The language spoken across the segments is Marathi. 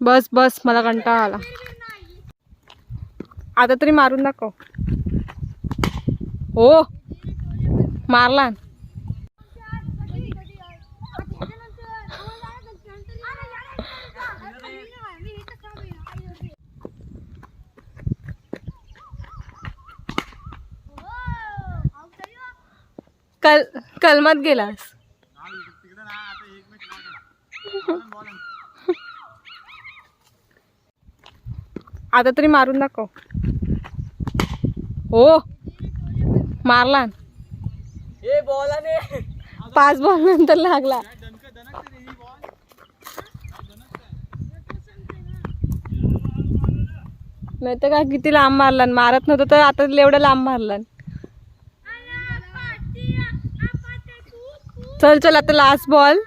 बस बस मला कंटाळा आला. आता तरी मारून दाखव. हो मारला. कल कलमात गेलास. आता तरी मारून दाखव. हो. मारला. पाच बॉल नंतर लागला. नाही तर काय किती लांब मारला मारत नव्हतं तर आता एवढं लांब मारला चल चल आता लास्ट बॉल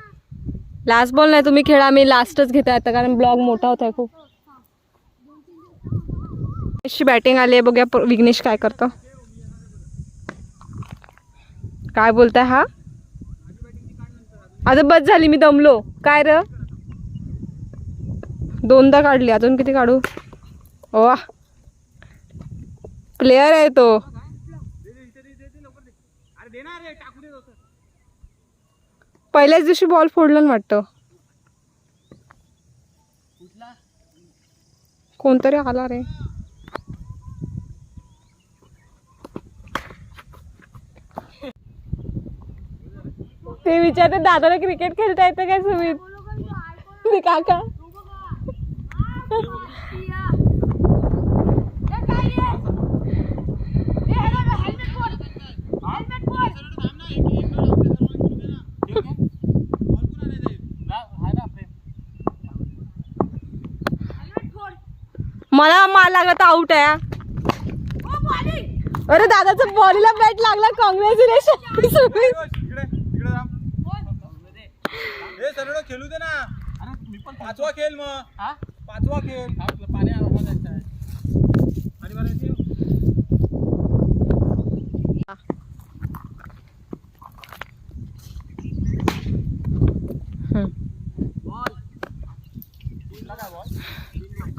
लास्ट बॉल नाही तुम्ही खेळा. मी लास्टच घेते आता कारण ब्लॉग मोठा होत खूप. अशी बॅटिंग आली आहे बघूया विघ्नेश काय करतो. काय बोलताय हा? आता बस झाली मी दमलो. काय र? दोनदा काढली अजून किती काढू? वा प्लेअर आहे तो. पहिल्याच दिवशी बॉल फोडला ना वाटतं. कोणतरी आला रे ते विचारते दादाला क्रिकेट खेळता येतं काय सुमित? मी काका. मला माल लागत आउट आहे. अरे दादाचा बॉलीला बॅट लागला. कॉंग्रॅच्युलेशन सुमित इकडे इकडे राम. हे सरळ खेळू दे ना. अरे मी पण पाचवा खेळ मग. पाचवा खेळ. पाणी आणि बरं ते-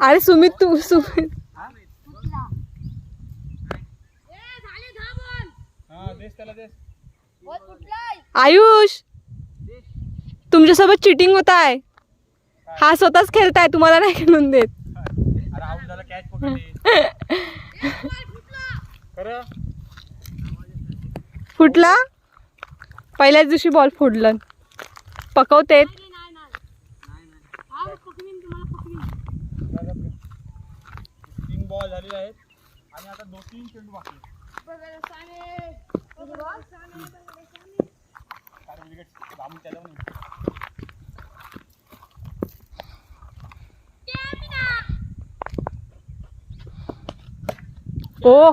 अरे सुमित तू सुमित. आयुष! तुमच्यासोबत चिटिंग होत आहे. हा स्वतःच खेळताय तुम्हाला नाही खेळून देत. फुटला? पहिल्याच दिवशी बॉल फुटलं. पकवतेत तीन बॉल झालेले आहेत आणि आता दोन तीन चेंडू बाकी. ओ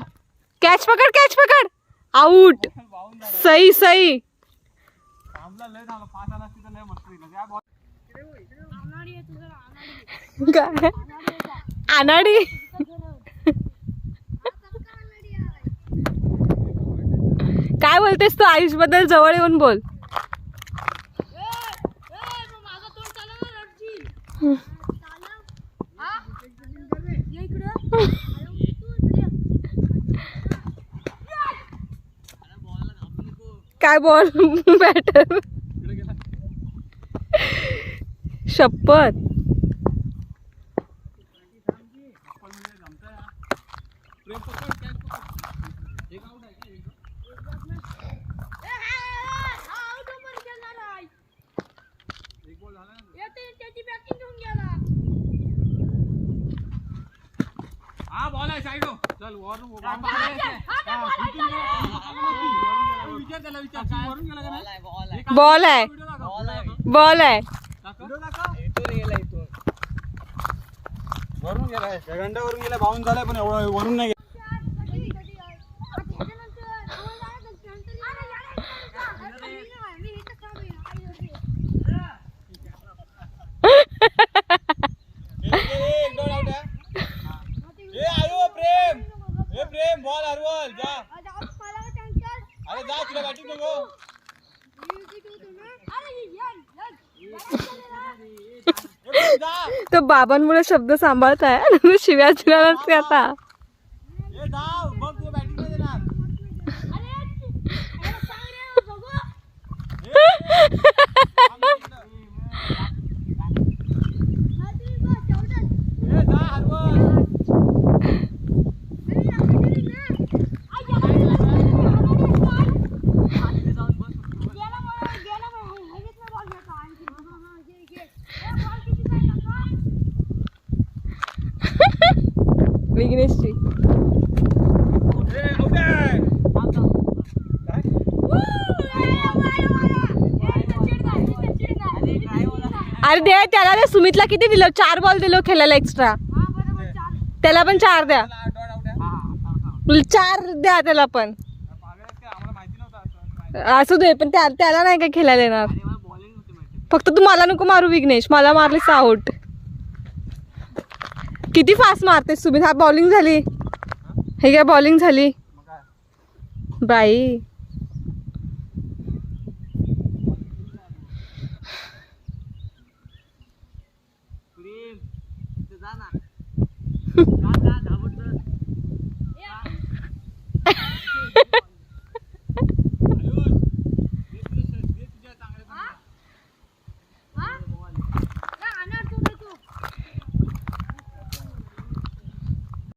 कॅच पकड कॅच पकड आउट वाहून झालं सही सही थांबला लय झालं पाच आला असती तर लय मस्त होईल त्या बॉल काय अनाडी काय बोलतेस तू? आयुषबद्दल जवळ येऊन बोल. काय बॉल? बॅटर शपथ. प्रेम पकड कॅच पकड एक आउट आहे का एक एक बॉल झाला ना हा बॉल आहे साईड चल. वरून विचार त्याला विचार. काय वरून गेला का नाही? बॉल आहे बॉल आहे वरून गेलाय सेकंडावरून गेला बाउन झालाय पण एवढं वरून नाही तो बाबांमुळे शब्द सांभाळताय. आहे शिव्या शिव्या आता. विघ्नेशची अरे दे त्याला दे सुमितला किती दिलं? चार बॉल दिलो खेळायला एक्स्ट्रा त्याला पण चार द्या. चार द्या त्याला पण. असं दे पण त्या त्याला नाही काय खेळायला येणार? फक्त तू मला नको मारू विघ्नेश. मला मारलीस आउट किती फास्ट मारतेस सुविधा हा बॉलिंग झाली. हे काय बॉलिंग झाली. बाई.